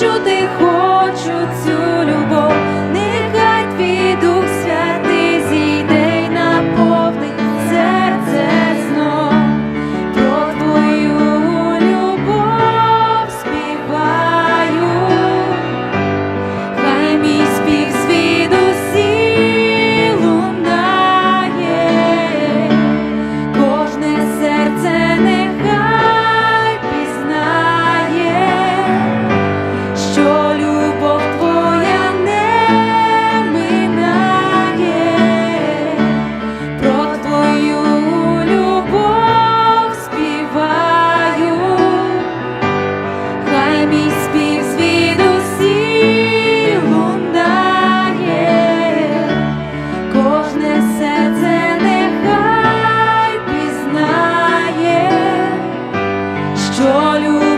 хочу, ти хочу цю. долю.